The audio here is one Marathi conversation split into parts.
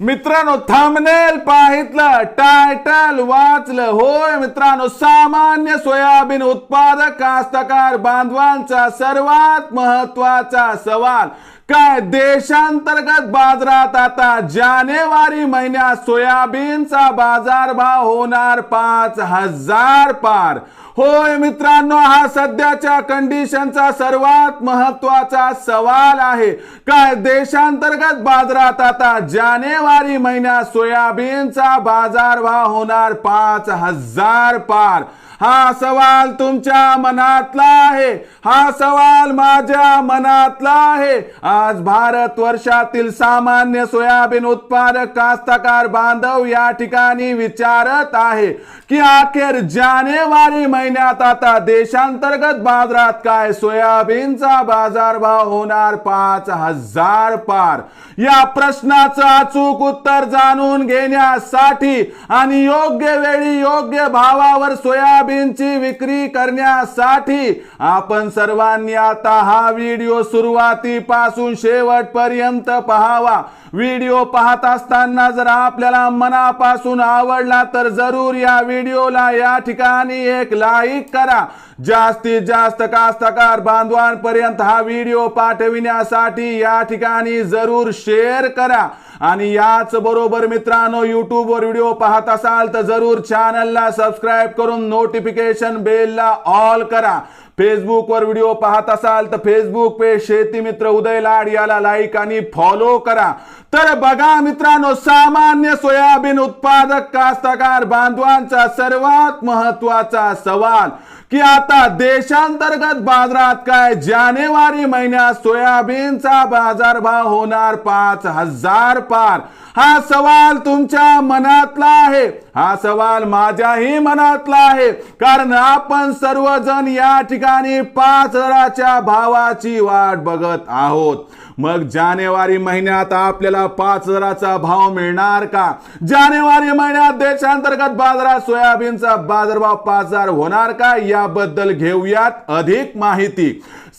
मित्रांनो थांबनेल पाहितलं टायटल वाचलं. होय मित्रांनो सामान्य सोयाबीन उत्पादक कास्तकार बांधवांचा सर्वात महत्त्वाचा सवाल काय देशांतर्गत बाजारात आता जानेवारी महिन्यात सोयाबीनचा बाजारभाव होणार पाच हजार पार? होय मित्रांनो हा सध्याच्या कंडिशनचा सर्वात महत्त्वाचा सवाल आहे. काय देशांतर्गत बाजारात आता जानेवारी महिन्यात सोयाबीनचा बाजारभाव होणार पाच हजार पार. हा सवाल तुमच्या मनातला आहे. हा सवाल माझ्या मनातला आहे. आज भारत वर्षातील सामान्य सोयाबीन उत्पादक कास्तकार बांधव या ठिकाणी विचारत आहे की अखेर जानेवारी महिन्यात आता देशांतर्गत बाजारात काय? सोयाबीनचा बाजारभाव होणार पाच हजार पार. या प्रश्नाचं अचूक उत्तर जाणून घेण्यासाठी आणि योग्य वेळी योग्य भावावर सोयाबीनची विक्री करण्यासाठी आपण सर्वांनी आता हा व्हिडिओ सुरुवातीपासून शेवटपर्यंत पहावा. व्हिडिओ पाहत असताना जर आपल्याला मनापासून आवडला तर जरूर या व्हिडिओला या ठिकाणी एक लाईक करा. जास्तीत जास्त कास्तकार बांधवांपर्यंत हा व्हिडिओ पाठविण्यासाठी या ठिकाणी जरूर शेअर करा. आणि याच बरोबर मित्रांनो युट्यूबवर व्हिडिओ पाहत असाल तर जरूर चॅनलला सबस्क्राईब करून नोटिफिकेशन बेलला ऑल करा. फेसबुकवर व्हिडिओ पाहत असाल तर फेसबुक पेज शेती मित्र उदय लाड याला लाईक आणि फॉलो करा. तर बघा मित्रांनो सामान्य सोयाबीन उत्पादक कास्तकार बांधवांचा सर्वात महत्त्वाचा सवाल की आता देशांतर्गत बाजारात काय? जानेवारी महिन्यात सोयाबीनचा बाजारभाव होणार पाच हजार पार. हा सवाल तुमच्या मनातला आहे. हा सवाल माझ्याही मनातला आहे. कारण आपण सर्वजण या ठिकाणी पाच हजाराच्या भावाची वाट बघत आहोत. मग जानेवारी महिन्यात आपल्याला पाच हजाराचा भाव मिळणार का? जानेवारी महिन्यात देशांतर्गत बाजारात सोयाबीनचा बाजारभाव पाच हजार होणार का? याबद्दल घेऊयात अधिक माहिती.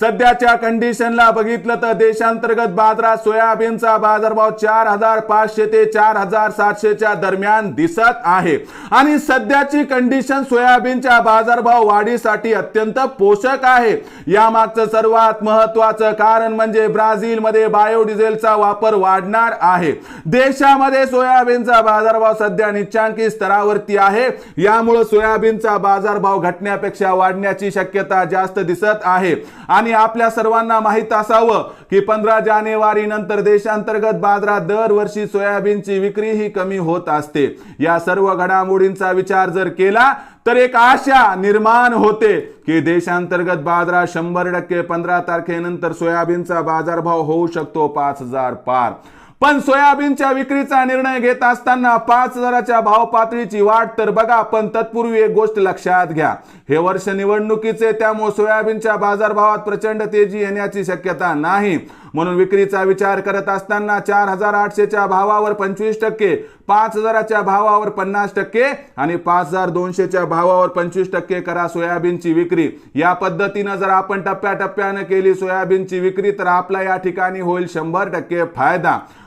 सध्याच्या कंडिशनला बघितलं तर देशांतर्गत बाजारात सोयाबीनचा बाजारभाव चार हजार पाचशे ते चार हजार सातशेच्या दरम्यान दिसत आहे. आणि सध्याची कंडिशन सोयाबीनच्या बाजारभाव वाढीसाठी अत्यंत पोषक आहे. यामागचं सर्वात महत्वाचं कारण म्हणजे ब्राझील मध्ये बायोडिझेलचा वापर वाढणार आहे. देशामध्ये सोयाबीनचा बाजारभाव सध्या निच्चांकी स्तरावरती आहे. यामुळे सोयाबीनचा बाजारभाव घटण्यापेक्षा वाढण्याची शक्यता जास्त दिसत आहे. आणि आपल्या सर्वांना माहीत असावं की पंधरा जानेवारी नंतर देशांतर्गत बाजारात दरवर्षी सोयाबीनची विक्री ही कमी होत असते. या सर्व घडामोडींचा विचार जर केला तर एक आशा निर्माण होते की देशांतर्गत बाजारात शंभर टक्के पंधरा तारखेनंतर सोयाबीनचा बाजारभाव होऊ शकतो पाच हजार पार. पण सोयाबीनच्या विक्रीचा निर्णय घेत असताना पाच हजाराच्या भाव पातळीची वाढ तर बघा पण तत्पूर्वी एक गोष्ट लक्षात घ्या. हे वर्ष निवडणुकीचे त्यामुळे सोयाबीनच्या बाजारभावात प्रचंड तेजी येण्याची शक्यता नाही. म्हणून विक्रीचा विचार करत असताना चार हजार आठशेच्या भावावर पंचवीस टक्के पाच हजाराच्या भावावर पन्नास टक्के आणि पाच हजार दोनशेच्या भावावर पंचवीस टक्के करा सोयाबीनची विक्री. या पद्धतीनं जर आपण टप्प्याटप्प्यानं केली सोयाबीनची विक्री तर आपला या ठिकाणी होईल शंभर टक्के फायदा.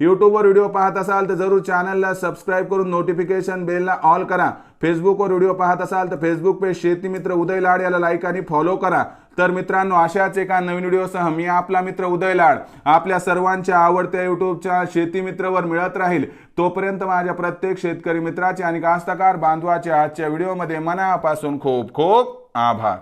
यूट्यूबवर व्हिडिओ पाहत असाल तर जरूर चॅनलला सबस्क्राईब करून नोटिफिकेशन बेलला ऑल करा. फेसबुकवर व्हिडिओ पाहत असाल तर फेसबुक पेज शेतीमित्र उदय लाड याला लाईक आणि फॉलो करा. तर मित्रांनो अशाच एका नवीन व्हिडिओसह मी आपला मित्र उदय लाड आपल्या सर्वांच्या आवडत्या युट्यूबच्या शेती मित्रवर मिळत राहील. तोपर्यंत माझ्या प्रत्येक शेतकरी मित्राचे आणि कास्तकार बांधवाच्या आजच्या व्हिडिओमध्ये मनापासून खूप खूप आभार.